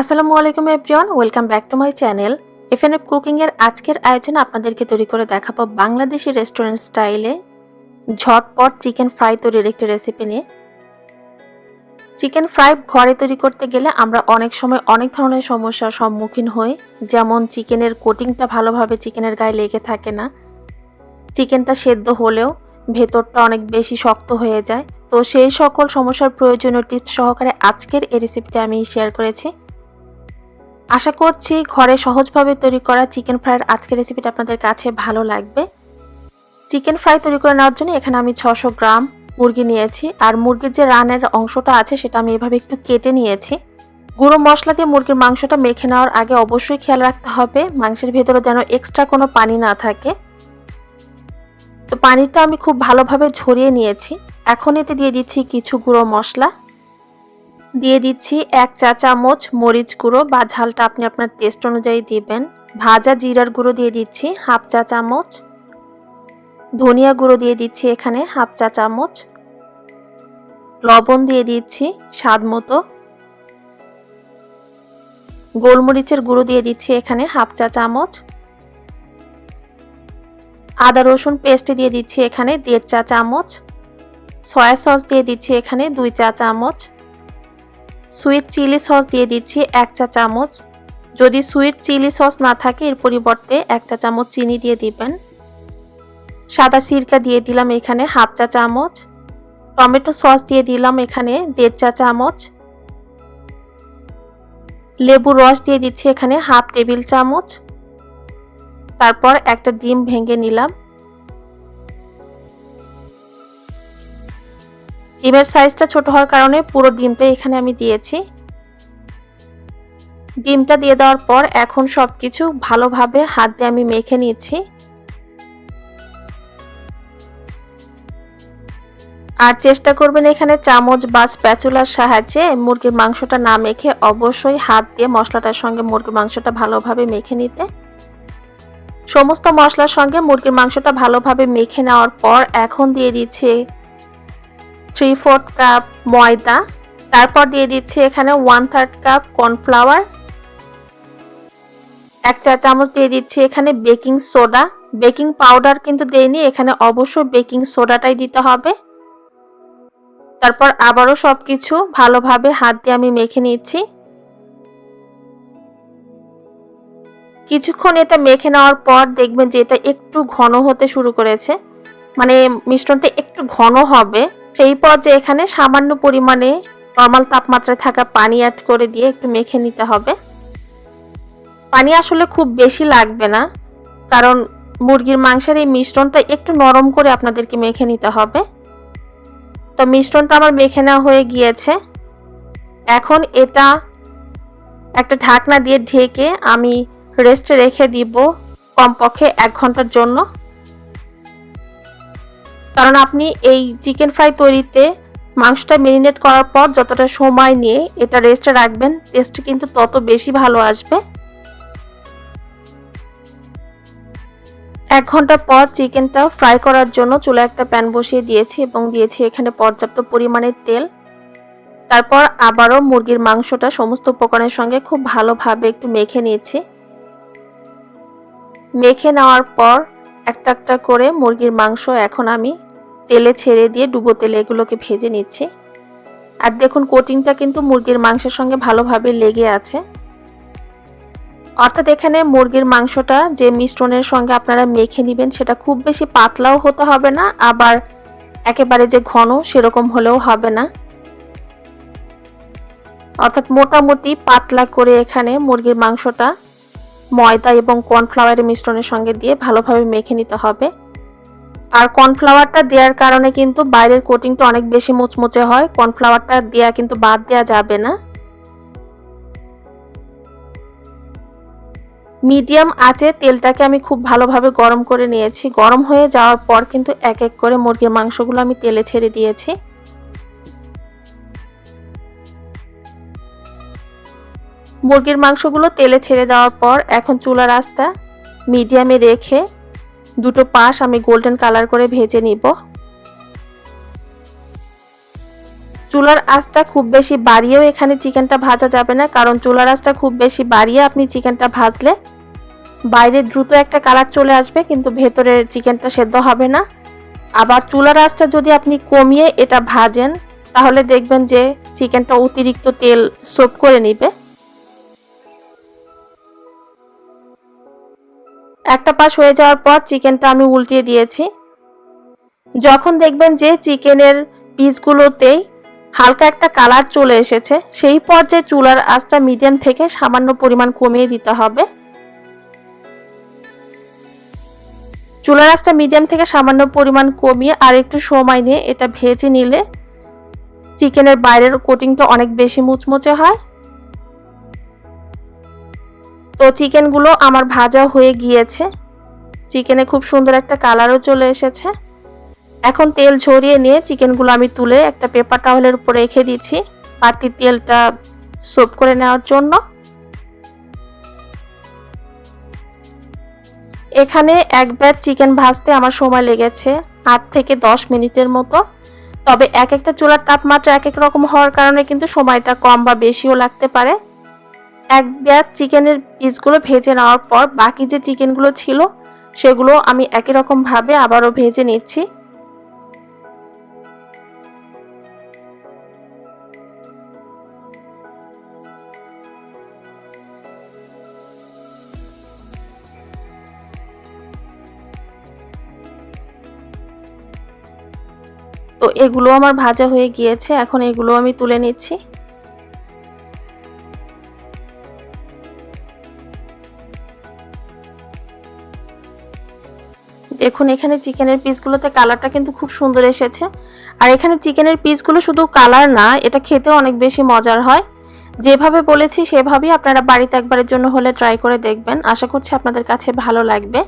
আসসালামু আলাইকুম everyone, welcome back to my channel. FNF cooking এর আজকের আয়োজন আপনাদেরকে তৈরি করে দেখাবো বাংলাদেশি রেস্টুরেন্ট স্টাইলে ঝটপট চিকেন ফ্রাই তৈরির একটি রেসিপি নিয়ে। চিকেন ফ্রাই ঘরে তৈরি করতে গেলে আমরা অনেক সময় অনেক ধরনের সমস্যার সম্মুখীন হই, যেমন চিকেনের কোটিংটা ভালোভাবে চিকেনের গায়ে লেগে থাকে না। চিকেনটা সেদ্ধ হলেও ভেতরটা অনেক বেশি শক্ত হয়ে যায়। তো সেই সকল সমস্যার প্রয়োজনীয় টিপস সহকারে আজকের এই রেসিপিটা আমি শেয়ার করেছি। আশা করছি ঘরে সহজভাবে তৈরি করা চিকেন ফ্রাইয়ের আজকের রেসিপিটা আপনাদের কাছে ভালো লাগবে। চিকেন ফ্রাই তৈরি করে নেওয়ার জন্য এখানে আমি ছশো গ্রাম মুরগি নিয়েছি, আর মুরগির যে রানের অংশটা আছে সেটা আমি এভাবে একটু কেটে নিয়েছি। গুঁড়ো মশলা দিয়ে মুরগির মাংসটা মেখে নেওয়ার আগে অবশ্যই খেয়াল রাখতে হবে, মাংসের ভেতরে যেন এক্সট্রা কোনো পানি না থাকে। তো পানিটা আমি খুব ভালোভাবে ঝরিয়ে নিয়েছি। এখন এতে দিয়ে দিচ্ছি কিছু গুঁড়ো মশলা। দিয়ে দিচ্ছি এক চা চামচ মরিচ গুঁড়ো বা ঝালটা আপনি আপনার টেস্ট অনুযায়ী দিবেন। ভাজা জিরার গুঁড়ো দিয়ে দিচ্ছি হাফ চা চামচ। ধনিয়া গুঁড়ো দিয়ে দিচ্ছি এখানে হাফ চা চামচ। লবণ দিয়ে দিচ্ছি স্বাদ মতো। গোলমরিচের গুঁড়ো দিয়ে দিচ্ছি এখানে হাফ চা চামচ। আদা রসুন পেস্ট দিয়ে দিচ্ছি এখানে দেড় চা চামচ। সয়া সস দিয়ে দিচ্ছি এখানে দুই চা চামচ। সুইট চিলি সস দিয়ে দিচ্ছি এক চা চামচ। যদি সুইট চিলি সস না থাকে, এর পরিবর্তে এক চা চামচ চিনি দিয়ে দিবেন। সাদা সিরকা দিয়ে দিলাম এখানে হাফ চা চামচ। টমেটো সস দিয়ে দিলাম এখানে দেড় চা চামচ। লেবু রস দিয়ে দিচ্ছি এখানে হাফ টেবিল চামচ। তারপর একটা ডিম ভেঙে নিলাম। ডিমের সাইজটা ছোট হওয়ার কারণে পুরো ডিমটা এখানে আমি দিয়েছি। ডিমটা দিয়ে দেওয়ার পর এখন সব কিছু ভালোভাবে হাত দিয়ে আমি মেখে নিচ্ছি আর চেষ্টা করবেন এখানে চামচ বা স্প্যাচুলার সাহায্যে মুরগির মাংসটা না মেখে অবশ্যই হাত দিয়ে মশলাটার সঙ্গে মুরগির মাংসটা ভালোভাবে মেখে নিতে। সমস্ত মশলার সঙ্গে মুরগির মাংসটা ভালোভাবে মেখে নেওয়ার পর এখন দিয়ে দিচ্ছি থ্রি ফোর্থ কাপ ময়দা, তারপর দিয়ে দিচ্ছি এখানে ওয়ান থার্ড কাপ কর্নফ্লাওয়ার এক চা চামচ দিয়ে দিচ্ছি এখানে বেকিং সোডা বেকিং পাউডার কিন্তু দেইনি, এখানে অবশ্যই বেকিং সোডাটাই দিতে হবে। তারপর আবারও সব কিছু ভালোভাবে হাত দিয়ে আমি মেখে নিচ্ছি। কিছুক্ষণ এটা মেখে নেওয়ার পর দেখবেন যে এটা একটু ঘন হতে শুরু করেছে। মানে মিশ্রণটা একটু ঘন হবে। সেই পর্যায়ে এখানে সামান্য পরিমাণে নর্মাল তাপমাত্রায় থাকা পানি অ্যাড করে দিয়ে একটু মেখে নিতে হবে। পানি আসলে খুব বেশি লাগবে না, কারণ মুরগির মাংসের এই মিশ্রণটা একটু নরম করে আপনাদেরকে মেখে নিতে হবে। তো মিশ্রণটা আমার মেখে নেওয়া হয়ে গিয়েছে। এখন এটা একটা ঢাকনা দিয়ে ঢেকে আমি রেস্টে রেখে দিব কমপক্ষে এক ঘণ্টার জন্য। কারণ আপনি এই চিকেন ফ্রাই তৈরিতে মাংসটা মেরিনেট করার পর যতটা সময় নিয়ে এটা রেস্টে রাখবেন টেস্ট কিন্তু তত বেশি ভালো আসবে। এক ঘণ্টা পর চিকেনটা ফ্রাই করার জন্য চুলা একটা প্যান বসিয়ে দিয়েছি এবং দিয়েছি এখানে পর্যাপ্ত পরিমাণে তেল। তারপর আবারও মুরগির মাংসটা সমস্ত উপকরণের সঙ্গে খুব ভালোভাবে একটু মেখে নিয়েছি। মেখে নেওয়ার পর একটা একটা করে মুরগির মাংস এখন আমি তেলে ছেড়ে দিয়ে ডুবো তেলে এগুলোকে ভেজে নিচ্ছি। আর দেখুন, কোটিংটা কিন্তু মুরগির মাংসের সঙ্গে ভালোভাবে লেগে আছে। অর্থাৎ এখানে মুরগির মাংসটা যে মিশ্রণের সঙ্গে আপনারা মেখে নেবেন, সেটা খুব বেশি পাতলাও হতে হবে না, আবার একেবারে যে ঘন সেরকম হলেও হবে না। অর্থাৎ মোটামুটি পাতলা করে এখানে মুরগির মাংসটা ময়দা এবং কর্নফ্লাওয়ারের মিশ্রণের সঙ্গে দিয়ে ভালোভাবে মেখে নিতে হবে। আর কর্নফ্লাওয়ারটা দেওয়ার কারণে কিন্তু বাইরের কোটিংটা অনেক বেশি মুচমুচে হয়। কর্নফ্লাওয়ারটা দেওয়া কিন্তু বাদ দেওয়া যাবে না। মিডিয়াম আঁচে তেলটাকে আমি খুব ভালোভাবে গরম করে নিয়েছি। গরম হয়ে যাওয়ার পর কিন্তু এক এক করে মুরগির মাংসগুলো আমি তেলে ছেড়ে দিয়েছি। মুরগির মাংসগুলো তেলে ছেড়ে দেওয়ার পর এখন চুলার আঁচটা মিডিয়ামে রেখে দুটো পাশ আমি গোল্ডেন কালার করে ভেজে নিব। চুলার আঁচটা খুব বেশি বাড়িয়েও এখানে চিকেনটা ভাজা যাবে না, কারণ চুলার আঁচটা খুব বেশি বাড়িয়ে আপনি চিকেনটা ভাজলে বাইরে দ্রুত একটা কালার চলে আসবে, কিন্তু ভেতরের চিকেনটা সেদ্ধ হবে না। আবার চুলার আঁচটা যদি আপনি কমিয়ে এটা ভাজেন, তাহলে দেখবেন যে চিকেনটা অতিরিক্ত তেল সোপ করে নিবে। একটা পাশ হয়ে যাওয়ার পর চিকেনটা আমি উল্টিয়ে দিয়েছি। যখন দেখবেন যে চিকেনের পিসগুলোতেই হালকা একটা কালার চলে এসেছে, সেই পর্যায়ে চুলার আঁচটা মিডিয়াম থেকে সামান্য পরিমাণ কমিয়ে দিতে হবে। চুলার আঁচটা মিডিয়াম থেকে সামান্য পরিমাণ কমিয়ে আর একটু সময় নিয়ে এটা ভেজে নিলে চিকেনের বাইরের কোটিংটা অনেক বেশি মুচমুচে হয়। তো চিকেনগুলো আমার ভাজা হয়ে গিয়েছে। চিকেনে খুব সুন্দর একটা কালারও চলে এসেছে। এখন তেল ঝরিয়ে নিয়ে চিকেনগুলো আমি তুলে একটা পেপার টাওয়েলের উপরে রেখে দিচ্ছি পাতির তেলটা সোপ করে নেওয়ার জন্য। এখানে এক ব্যাচ চিকেন ভাজতে আমার সময় লেগেছে আট থেকে দশ মিনিটের মতো। তবে এক একটা চুলার তাপমাত্রা এক এক রকম হওয়ার কারণে কিন্তু সময়টা কম বা বেশিও লাগতে পারে। এক ব্যাচ চিকেনের পিসগুলো ভেজে নেওয়ার পর বাকি যে চিকেনগুলো ছিল, সেগুলো আমি একই রকমভাবে আবারও ভেজে নিচ্ছি। তো এগুলো আমার ভাজা হয়ে গিয়েছে, এখন এগুলো আমি তুলে নিচ্ছি। দেখুন এখানে চিকেনের পিসগুলোতে কালারটা কিন্তু খুব সুন্দর এসেছে। আর এখানে চিকেনের পিসগুলো শুধু কালার না, এটা খেতে অনেক বেশি মজার হয়। যেভাবে বলেছি সেভাবেই আপনারা বাড়িতে একবারের জন্য হলে ট্রাই করে দেখবেন। আশা করছি আপনাদের কাছে ভালো লাগবে।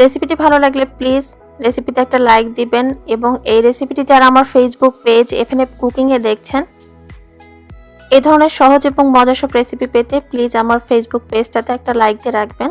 রেসিপিটি ভালো লাগলে প্লিজ রেসিপিতে একটা লাইক দিবেন এবং এই রেসিপিটি যারা আমার ফেসবুক পেজ এফএনএফ কুকিংয়ে দেখছেন এই ধরনের সহজ এবং মজার সব রেসিপি পেতে প্লিজ আমার ফেসবুক পেজটাতে একটা লাইক দিয়ে রাখবেন।